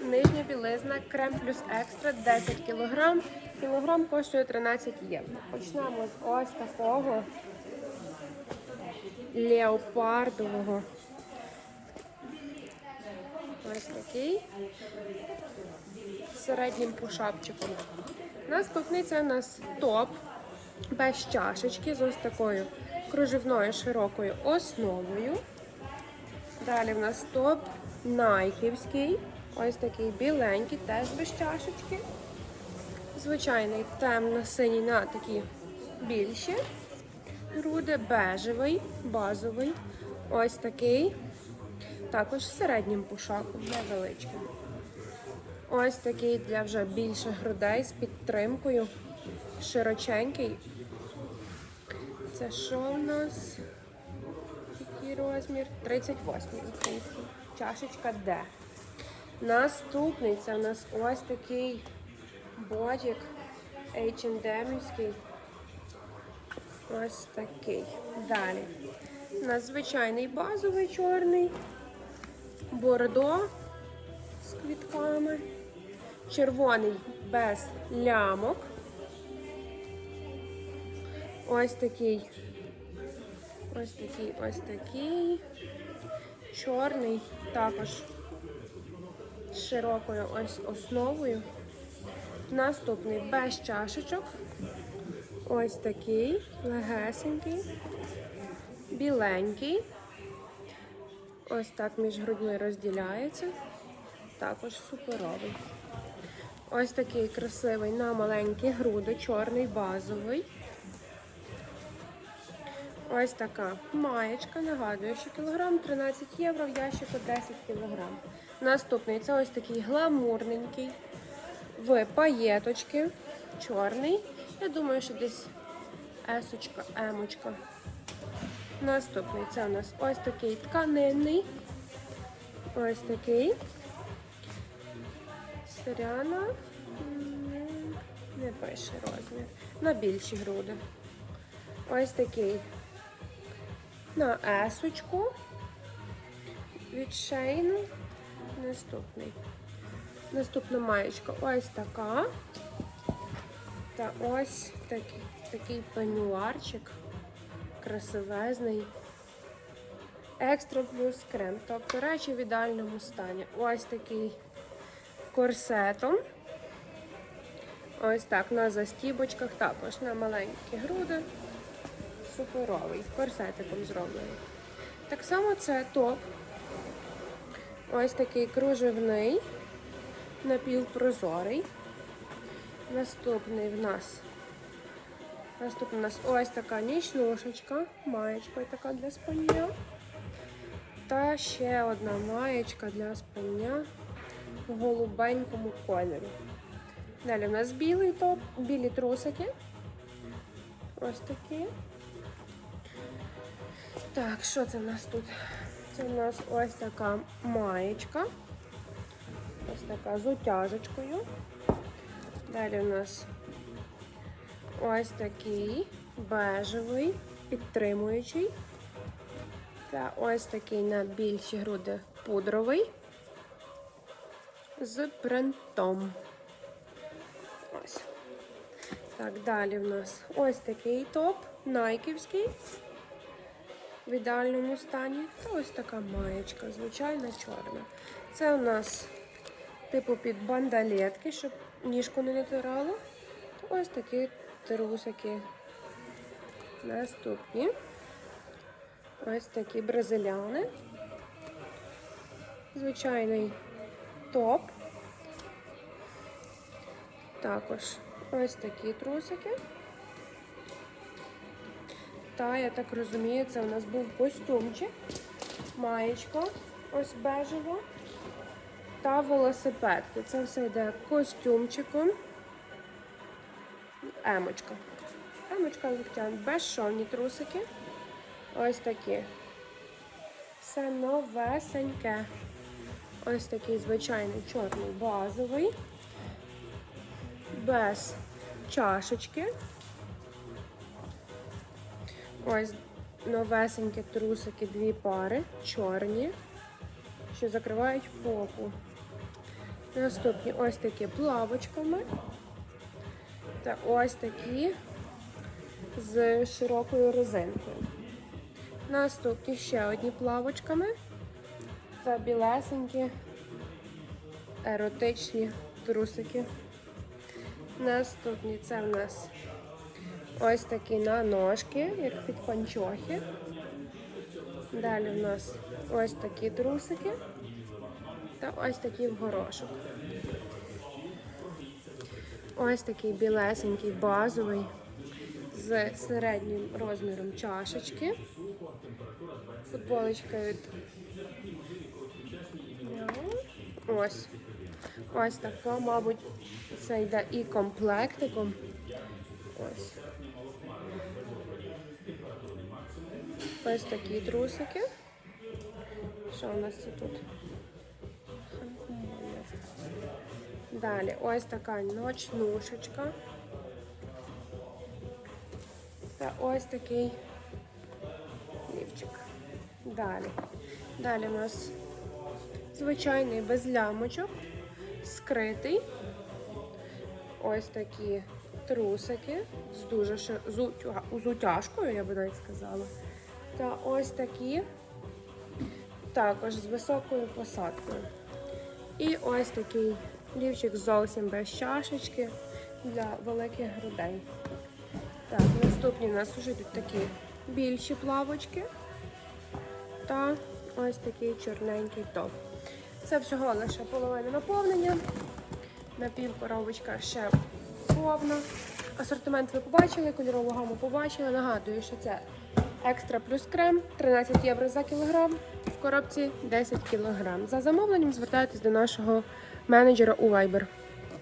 Нижня білизна крем плюс екстра 10 кг. Кілограм коштує 13 євро. Почнемо з ось такого леопардового. Ось такий з середнім пушапчиком. Наступний це у нас топ без чашечки з ось такою кружевною широкою основою. Далі в нас топ найківський. Ось такий біленький, теж без чашечки. Звичайний темно-синій на такі більші. Груди бежевий, базовий. Ось такий. Також середнім пушаком, невеличким. Ось такий для вже більших грудей з підтримкою. Широченький. Це що в нас? Який розмір? 38 український. Чашечка Д. Наступний це у нас ось такий бодік H&M-ський. Ось такий. Далі. У нас звичайний базовий чорний. Бордо з квітками. Червоний без лямок. Ось такий. Ось такий, ось такий. Чорний також широкою ось основою. Наступний без чашечок. Ось такий, легесенький, біленький. Ось так між грудьми розділяється. Також суперовий. Ось такий красивий на маленькі груди, чорний базовий. Ось така маєчка, нагадую, що кілограм 13 євро, в ящику 10 кілограм. Наступний це ось такий гламурненький, в паєточки, чорний. Я думаю, що десь есочка, емочка. Наступний це у нас ось такий тканинний. Ось такий. Сиряна. Не пише розмір. На більші груди. Ось такий на есочку від шейну. Наступний. Наступна маєчка ось така. Та ось такий, такий пенюарчик. Красивезний. Екстра плюс крем. Тобто речі в ідеальному стані. Ось такий корсетом. Ось так, на застібочках, також на маленькі груди суперовий, корсетиком зроблений. Так само це топ. Ось такий кружевний, напівпрозорий. Наступний в нас. Наступний у нас ось така нічнушечка, маєчка така для спання. Та ще одна маєчка для спання в голубенькому кольорі. Далі у нас білий топ, білі трусики. Ось такі. Так, що це в нас тут? Це у нас ось така маєчка. Ось така з утяжечкою. Далі у нас ось такий бежевий, підтримуючий. Та ось такий на більші груди пудровий з принтом. Ось. Так, далі в нас ось такий топ, найківський в ідеальному стані. Та ось така маєчка, звичайна чорна. Це у нас типу під бандалетки, щоб ніжку не натирало. Ось такі трусики. Наступні. Ось такі бразиляни. Звичайний топ. Також ось такі трусики. Та, я так розумію, це у нас був костюмчик, маєчка, ось бежева та велосипедки. Це все йде костюмчиком. Емочка. Емочка звичайно, безшовні трусики. Ось такі. Все новесеньке. Ось такий звичайний чорний базовий. Без чашечки. Ось новесенькі трусики, дві пари, чорні, що закривають попу. Наступні ось такі плавочками. Та ось такі з широкою резинкою. Наступні ще одні плавочками. Та білесенькі еротичні трусики. Наступні це в нас ось такі на ножки, як під панчохи. Далі в нас ось такі трусики та ось такий в горошок. Ось такий білесенький базовий з середнім розміром чашечки. Футболочка від Ось. Ось така, мабуть, це йде і комплектиком. Ось. Ось такі трусики. Що у нас це тут? Далі ось така ночнушечка. Та ось такий лівчик. Далі. Далі у нас звичайний без лямочок, скритий. Ось такі трусики з дуже з утяжкою, я би навіть сказала. Та ось такі також з високою посадкою. І ось такий лівчик зовсім без чашечки для великих грудей. Так, наступні у нас вже йдуть такі більші плавочки та ось такий чорненький топ. Це всього лише половина наповнення. Напівкоробочка ще повна. Асортимент ви побачили, кольорову гаму побачили. Нагадую, що це екстра плюс крем 13 євро за кілограм. В коробці 10 кілограм. За замовленням звертайтесь до нашого менеджера у Viber.